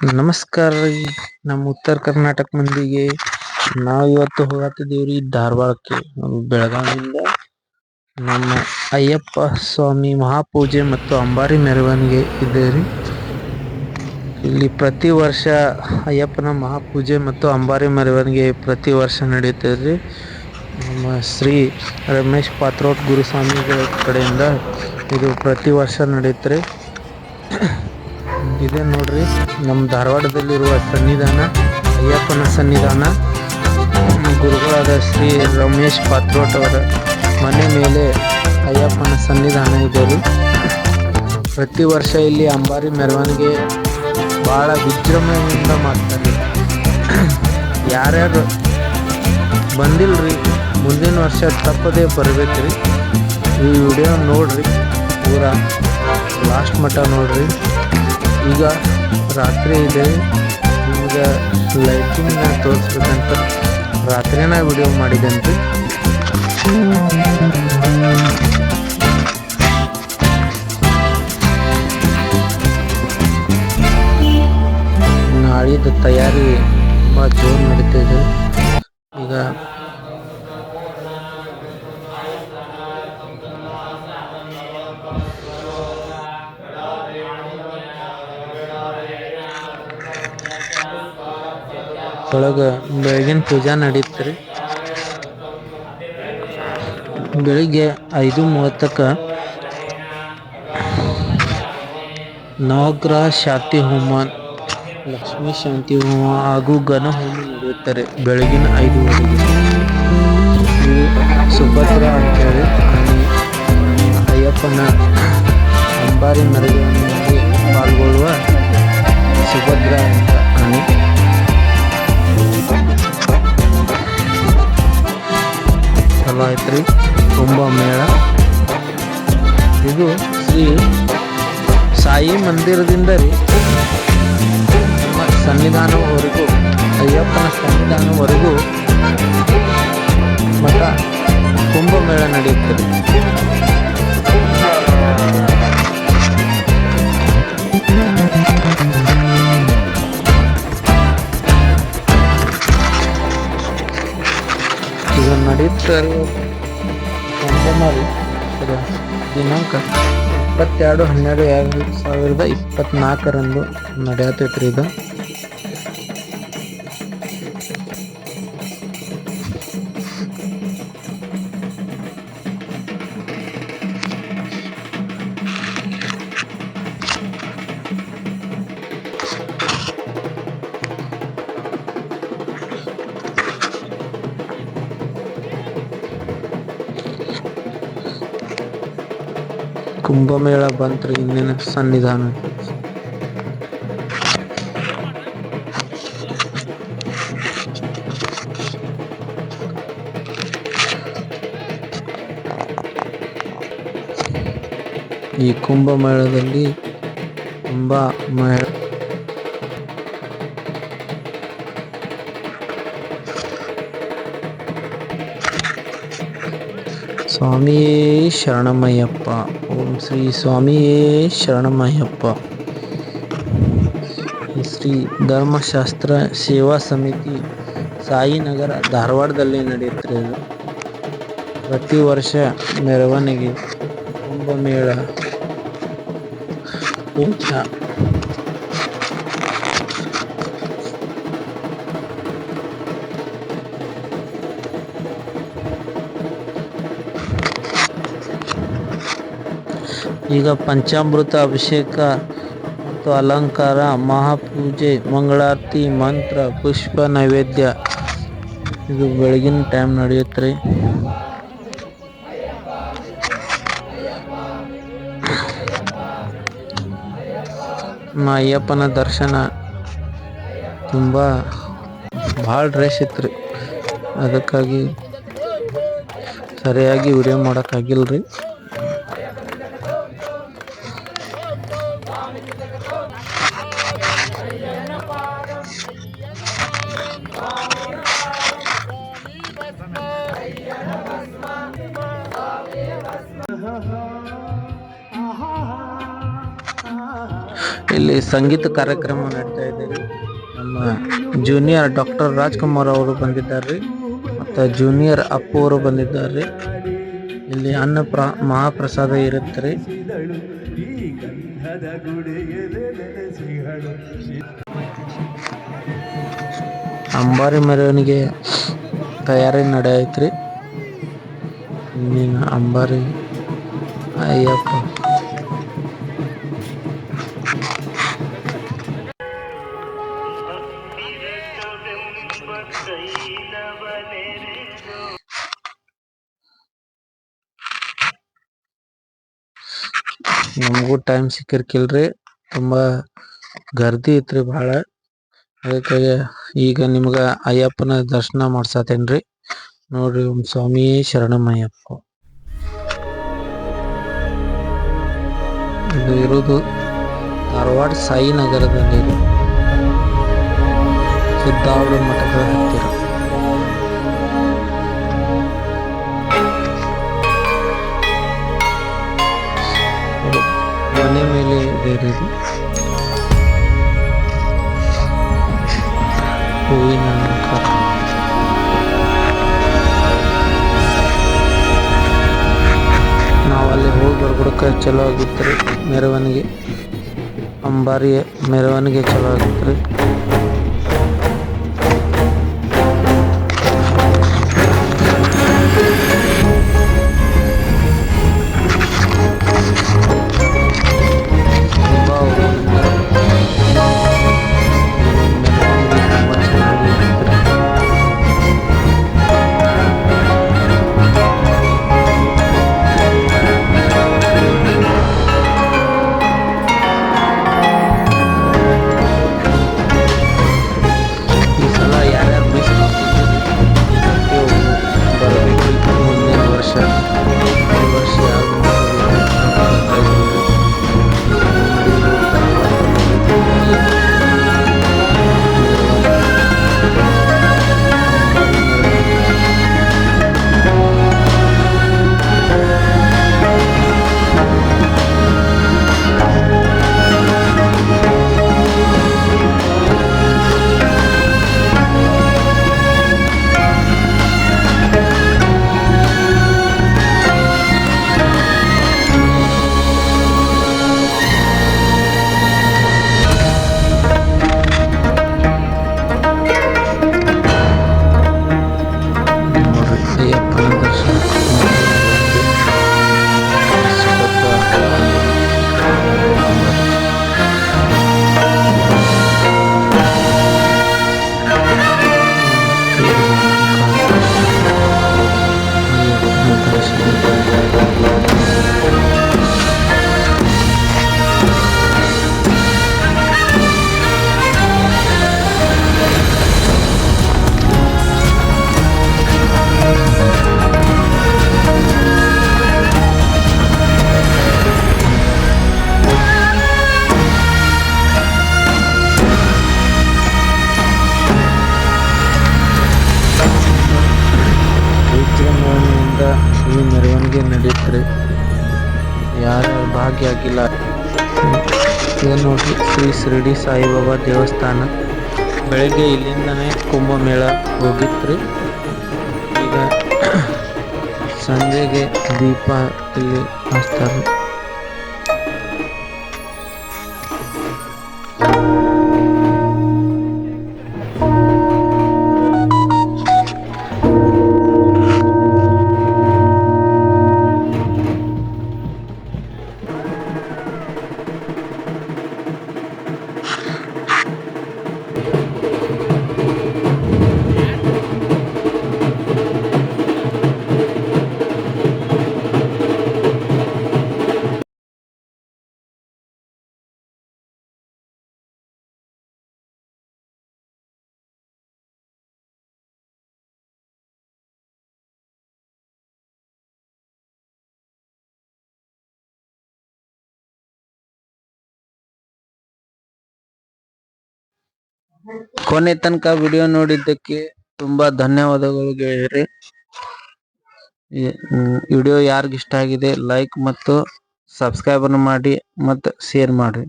ನಮಸ್ಕಾರ ರೀ. ನಮ್ಮ ಉತ್ತರ ಕರ್ನಾಟಕ ಮಂದಿಗೆ ನಾವು ಇವತ್ತು ಹೋಗತಿದೀವ್ರಿ ಧಾರವಾಡಕ್ಕೆ ಬೆಳಗಾವಿಯಿಂದ. ನಮ್ಮ ಅಯ್ಯಪ್ಪ ಸ್ವಾಮಿ ಮಹಾಪೂಜೆ ಮತ್ತು ಅಂಬಾರಿ ಮೆರವಣಿಗೆ ಇದೆ ರೀ. ಇಲ್ಲಿ ಪ್ರತಿ ವರ್ಷ ಅಯ್ಯಪ್ಪನ ಮಹಾಪೂಜೆ ಮತ್ತು ಅಂಬಾರಿ ಮೆರವಣಿಗೆ ಪ್ರತಿ ವರ್ಷ ನಡೆಯುತ್ತದೆ ನಮ್ಮ ಶ್ರೀ ರಮೇಶ್ ಪಾತ್ರೋಟ್ ಗುರುಸ್ವಾಮಿಗಳ ಕಡೆಯಿಂದ ಇದು ಪ್ರತಿ ವರ್ಷ ನಡೆಯುತ್ತೆ ಇದೆ ನೋಡ್ರಿ. ನಮ್ಮ ಧಾರವಾಡದಲ್ಲಿರುವ ಸನ್ನಿಧಾನ, ಅಯ್ಯಪ್ಪನ ಸನ್ನಿಧಾನ. ಗುರುಗಳಾದ ಶ್ರೀ ರಮೇಶ್ ಪಾತ್ರೋಟ್ ಅವರ ಮನೆ ಮೇಲೆ ಅಯ್ಯಪ್ಪನ ಸನ್ನಿಧಾನ ಇದೆ ಪ್ರತಿ ವರ್ಷ ಇಲ್ಲಿ ಅಂಬಾರಿ ಮೆರವಣಿಗೆ ಭಾಳ ವಿಜೃಂಭಣೆಯಿಂದ ಮಾಡ್ತಾರೆ. ಯಾರ್ಯಾರು ಬಂದಿಲ್ರಿ, ಮುಂದಿನ ವರ್ಷ ತಪ್ಪದೇ ಬರ್ಬೇಕ್ರಿ. ಈ ವಿಡಿಯೋ ನೋಡ್ರಿ, ಪೂರಾ ಲಾಸ್ಟ್ ಮಟ್ಟ ನೋಡ್ರಿ. ಈಗ ರಾತ್ರಿ ಇದೆ. ನಿಮ್ಗೆ ಲೈಟಿಂಗ್ನ ತೋರಿಸ್ಬೇಕಂತ ರಾತ್ರಿನ ವಿಡಿಯೋ ಮಾಡಿದಂತೆ. ನಾಳಿದ ತಯಾರಿ ತುಂಬ ಜೋರು ನಡೀತಿದೆ ಈಗ ಒಳಗೆ ಬೆಳಗಿನ ಪೂಜಾ ನಡೀತು ರೀ ಬೆಳಿಗ್ಗೆ ಐದು ಮೂವತ್ತಕ್ಕೆ ನವಗ್ರಹ ಶಾಂತಿ ಹೋಮ ಲಕ್ಷ್ಮೀ ಶಾಂತಿ ಹೋಮ ಹಾಗೂ ಘನ ಹೋಮ ನಡೆಯುತ್ತಾರೆ ಬೆಳಗಿನ ಐದು ಇದು ಸುಭದ್ರ ಅಂತೇಳಿ ಅಯ್ಯಪ್ಪನ ಅಂಬಾರಿ ಮರಗಳನ್ನು ಪಾಲ್ಗೊಳ್ಳುವ ಸುಭದ್ರ ಅಂತ ಆನೆ. ಚಲೋ ಐತ್ರಿ ಕುಂಭ ಮೇಳ ಇದು ಶ್ರೀ ಸಾಯಿ ಮಂದಿರದಿಂದ ರೀ. ಸನ್ನಿಧಾನವರೆಗೂ, ಅಯ್ಯಪ್ಪನ ಸನ್ನಿಧಾನವರೆಗೂ ಮಠ ಕುಂಭಮೇಳ ನಡೆಯುತ್ತದೆ. ನಡೆಯುತ್ತಾರೆ ಮಾಡಿ. ರೀ ದಿನಾಂಕ ಇಪ್ಪತ್ತೆರಡು ಹನ್ನೆರಡು ಎರಡು ಸಾವಿರದ ಇಪ್ಪತ್ನಾಲ್ಕರಂದು ನಡೆಯತೈತ್ರಿ ಇದು. ಕುಂಭಮೇಳ ಬಂತ್ರಿ ಇನ್ನೇನು ಸನ್ನಿಧಾನ? ಈ ಕುಂಭಮೇಳದಲ್ಲಿ ತುಂಬ ಮೇಳ ಸ್ವಾಮಿ ಶರಣಮಯ್ಯಪ್ಪ. ಓಂ ಶ್ರೀ ಸ್ವಾಮಿಯೇ ಶರಣಮಯ್ಯಪ್ಪ ಶ್ರೀ ಧರ್ಮಶಾಸ್ತ್ರ ಸೇವಾ ಸಮಿತಿ ಸಾಯಿನಗರ ಧಾರವಾಡದಲ್ಲಿ ನಡೆಯುತ್ತೆ ಪ್ರತಿ ವರ್ಷ ಮೆರವಣಿಗೆ, ಕುಂಭಮೇಳ, ಪೂಜಾ ಈಗ ಪಂಚಾಮೃತ ಅಭಿಷೇಕ ಮತ್ತು ಅಲಂಕಾರ, ಮಹಾಪೂಜೆ, ಮಂಗಳಾರತಿ, ಮಂತ್ರ, ಪುಷ್ಪ ನೈವೇದ್ಯ. ಇದು ಬೆಳಗಿನ ಟೈಮ್ ನಡೆಯುತ್ತೆ ನಮ್ಮ ಅಯ್ಯಪ್ಪನ ದರ್ಶನ ತುಂಬ ಭಾಳ ರೇಶ್ ಇತ್ತು ರೀ. ಅದಕ್ಕಾಗಿ ಸರಿಯಾಗಿ ವಿಡಿಯೋ ಮಾಡೋಕ್ಕಾಗಿಲ್ಲ ರೀ. ಇಲ್ಲಿ ಸಂಗೀತ ಕಾರ್ಯಕ್ರಮ ನಡೀತಾ ಇದೆ. ನಮ್ಮ ಜೂನಿಯರ್ ಡಾಕ್ಟರ್ ರಾಜ್ಕುಮಾರ್ ಅವರು ಬಂದಿದ್ದಾರೆ. ಮತ್ತು ಜೂನಿಯರ್ ಅಪ್ಪು ಅವರು ಬಂದಿದ್ದಾರೆ. ಇಲ್ಲಿ ಅನ್ನ ಪ್ರ ಮಹಾಪ್ರಸಾದ ಇರುತ್ತೆ ಅಂಬಾರಿ ಮೆರವಣಿಗೆ ತಯಾರಿ ನಡೆಯತ್ರಿ. ನೀನು ಅಂಬಾರಿ ಅಯ್ಯಪ್ಪ. ನಮಗೂ ಟೈಮ್ ಸಿಕ್ಕಿರ್ಕಿಲ್ರಿ. ತುಂಬಾ ಗರ್ದಿ ಇತ್ರಿ ಬಹಳ ಅದಕ್ಕಾಗಿ ಈಗ ನಿಮ್ಗ ಅಯ್ಯಪ್ಪನ ದರ್ಶನ ಮಾಡ್ಸತ್ತೇನ್ರಿ. ನೋಡ್ರಿ ಓಂ ಸ್ವಾಮಿ ಶರಣಮಯ್ಯಪ್ಪ. ಇದು ಇರೋದು ಧಾರವಾಡ ಸಾಯಿ ನಗರದಲ್ಲಿ ಇದೆ. ಮಠದ ಹತ್ತಿರ. ಮನೆ ಮೇಲೆ ಇದೆ ಬರ್ಬಿಡಕ್ಕೆ ಚಲೋ ಆಗಿತ್ತು ರೀ ಮೆರವಣಿಗೆ. ಅಂಬಾರಿ ಮೆರವಣಿಗೆ ಚಲೋ ಆಗಿತ್ತು ರೀ. ಮೆರವಣಿಗೆ ನಡೆಯುತ್ತೆ ಯಾರು ಭಾಗಿಯಾಗಿಲ್ಲ? ಇದು ನೋಡ್ರಿ ಶ್ರೀ ಶಿರಡಿ ಸಾಯಿಬಾಬಾ ದೇವಸ್ಥಾನ? ಬೆಳಗ್ಗೆ ಇಲ್ಲಿಂದನೇ ಕುಂಭಮೇಳ ಹೋಗಿತ್ರಿ ಈಗ ಸಂಜೆಗೆ ದೀಪ ಇಲ್ಲಿ ಹಚ್ತಾರೆ ಕೊನೆ ತನಕ ವಿಡಿಯೋ ನೋಡಿದ್ದಕ್ಕೆ ತುಂಬಾ ಧನ್ಯವಾದಗಳು ಗೆಳೆಯರೆ. ವಿಡಿಯೋ ಯಾರಿಗಿಷ್ಟ ಆಗಿದೆ ಲೈಕ್ ಮತ್ತು ಸಬ್ಸ್ಕ್ರೈಬ್ ಮಾಡಿ ಮತ್ತು ಶೇರ್ ಮಾಡ್ರಿ.